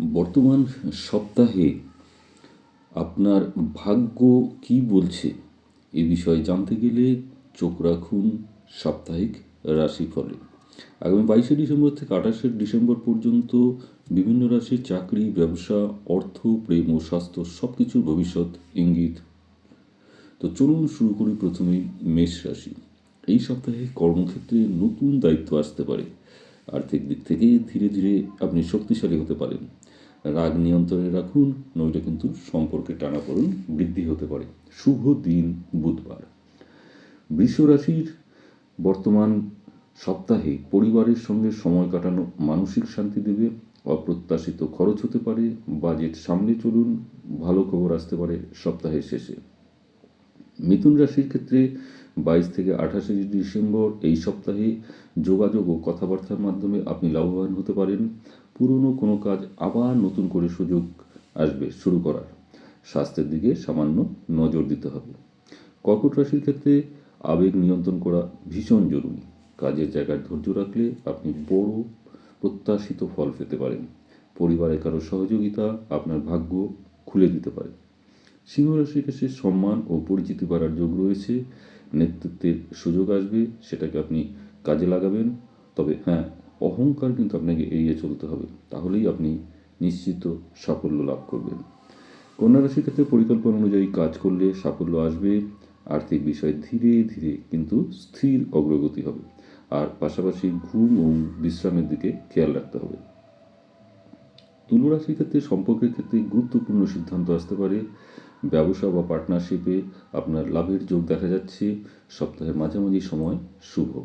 বর্তমান সপ্তাহে আপনার ভাগ্য কি বলছে? এ বিষয়ে জানতে গেলে চোখ রাখুন সাপ্তাহিক রাশিফলে। আগামী বাইশে ডিসেম্বর থেকে আঠাশে ডিসেম্বর পর্যন্ত বিভিন্ন রাশির চাকরি, ব্যবসা, অর্থ, প্রেম ও স্বাস্থ্য সব কিছুর ভবিষ্যৎ ইঙ্গিত। তো চলুন শুরু করি প্রথমেই মেষ রাশি। এই সপ্তাহে কর্মক্ষেত্রে নতুন দায়িত্ব আসতে পারে। আর্থিক দিক থেকে ধীরে ধীরে আপনি শক্তিশালী হতে পারেন। রাগ নিয়ন্ত্রণে রাখুন, নইলে কিন্তু সম্পর্কে টানাপোড়েন বৃদ্ধি হতে পারে। শুভ দিন, বুধবার। বৃষ রাশির বর্তমান সপ্তাহে পরিবারের সঙ্গে সময় কাটানো মানসিক শান্তি দেবে, অপ্রত্যাশিত খরচ হতে পারে, বাজেট সামনে চলুন, ভালো খবর আসতে পারে সপ্তাহের শেষে। মিথুন রাশির ক্ষেত্রে বাইশ থেকে আঠাশে ডিসেম্বর এই সপ্তাহে যোগাযোগ ও কথাবার্তার মাধ্যমে আপনি লাভবান হতে পারেন। পুরনো কোনো কাজ আবার নতুন করে সুযোগ আসবে, শুরু করার। স্বাস্থ্যের দিকে সামান্য নজর দিতে হবে। কর্কট রাশির ক্ষেত্রে আবেগ নিয়ন্ত্রণ করা ভীষণ জরুরি। কাজের জায়গায় ধৈর্য রাখলে আপনি বড় প্রত্যাশিত ফল পেতে পারেন। পরিবারের কারও সহযোগিতা আপনার ভাগ্য খুলে দিতে পারে। সিংহ রাশির কাছে সম্মান ও পরিচিতি বাড়ার যোগ রয়েছে। নেতৃত্বের সুযোগ আসবে, সেটাকে আপনি কাজে লাগাবেন। তবে হ্যাঁ অহংকার কিন্তু আপনাকে এড়িয়ে চলতে হবে। তাহলেই আপনি নিশ্চিত সাফল্য লাভ করবেন। কন্যা রাশির ক্ষেত্রে পরিকল্পনা অনুযায়ী কাজ করলে সাফল্য আসবে। আর্থিক বিষয়ে ধীরে ধীরে কিন্তু স্থির অগ্রগতি হবে। আর পাশাপাশি ঘুম ও বিশ্রামের দিকে খেয়াল রাখতে হবে। তুলো রাশির ক্ষেত্রে সম্পর্কের ক্ষেত্রে গুরুত্বপূর্ণ সিদ্ধান্ত আসতে পারে। ব্যবসা বা পার্টনারশিপে আপনার লাভের যোগ দেখা যাচ্ছে। সপ্তাহের মাঝামাঝি সময় শুভ।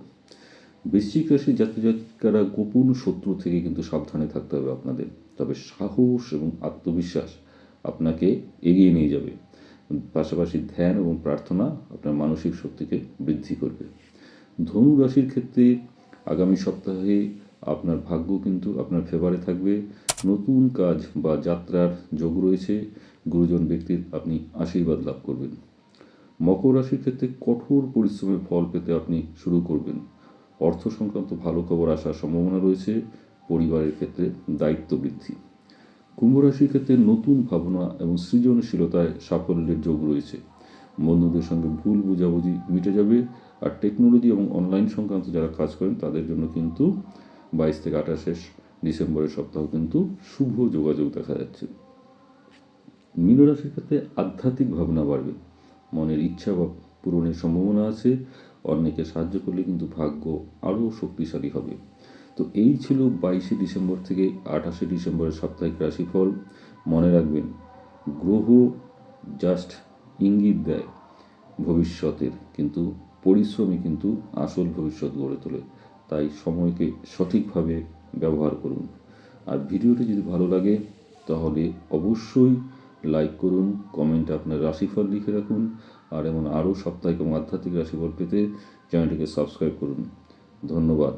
বৃশ্চিক জাতি জাতিকারা গোপন শত্রু থেকে কিন্তু সাবধানে থাকতে হবে আপনাদের। তবে সাহস এবং আত্মবিশ্বাস আপনাকে এগিয়ে নিয়ে যাবে। পাশাপাশি ধ্যান এবং প্রার্থনা আপনার মানসিক শক্তিকে বৃদ্ধি করবে। ধনু রাশির ক্ষেত্রে আগামী সপ্তাহে আপনার ভাগ্য কিন্তু আপনার ফেভারে থাকবে। নতুন কাজ বা যাত্রার যোগ রয়েছে। গুরুজন ব্যক্তির আপনি আশীর্বাদ লাভ করবেন। মকর রাশির ক্ষেত্রে কঠোর পরিশ্রমের ফল পেতে আপনি শুরু করবেন। অর্থ সংক্রান্ত ভালো খবর আসার সম্ভাবনা রয়েছে। পরিবারের ক্ষেত্রে দায়িত্ব বৃদ্ধি। কুম্ভ রাশির ক্ষেত্রে নতুন ভাবনা এবং সৃজনশীলতায় সাফল্যের যোগ রয়েছে। বন্ধুদের সঙ্গে ভুল বোঝাবুঝি মিটে যাবে আর টেকনোলজি এবং অনলাইন সংক্রান্ত যারা কাজ করেন, তাদের জন্য কিন্তু বাইশ থেকে আঠাশে ডিসেম্বরের সপ্তাহ কিন্তু শুভ যোগাযোগ দেখা যাচ্ছে। মীন রাশির ক্ষেত্রে আধ্যাত্মিক ভাবনা বাড়বে। মনের ইচ্ছা বা পূরণের সম্ভাবনা আছে। অন্যকে সাহায্য করলে কিন্তু ভাগ্য আরও শক্তিশালী হবে। তো এই ছিল বাইশে ডিসেম্বর থেকে আঠাশে ডিসেম্বরের সাপ্তাহিক রাশিফল। মনে রাখবেন, গ্রহ জাস্ট ইঙ্গিত দেয় ভবিষ্যতের, কিন্তু পরিশ্রমই কিন্তু আসল ভবিষ্যৎ গড়ে তোলে। তাই সময়কে সঠিকভাবে ব্যবহার করুন। আর ভিডিওটি যদি ভালো লাগে, তাহলে অবশ্যই লাইক করুন কমেন্টে আপনার রাশিফল লিখে রাখুন, আর এমন আরও সাপ্তাহিক এবং আধ্যাত্মিক রাশিফল পেতে চ্যানেলটিকে সাবস্ক্রাইব করুন। ধন্যবাদ।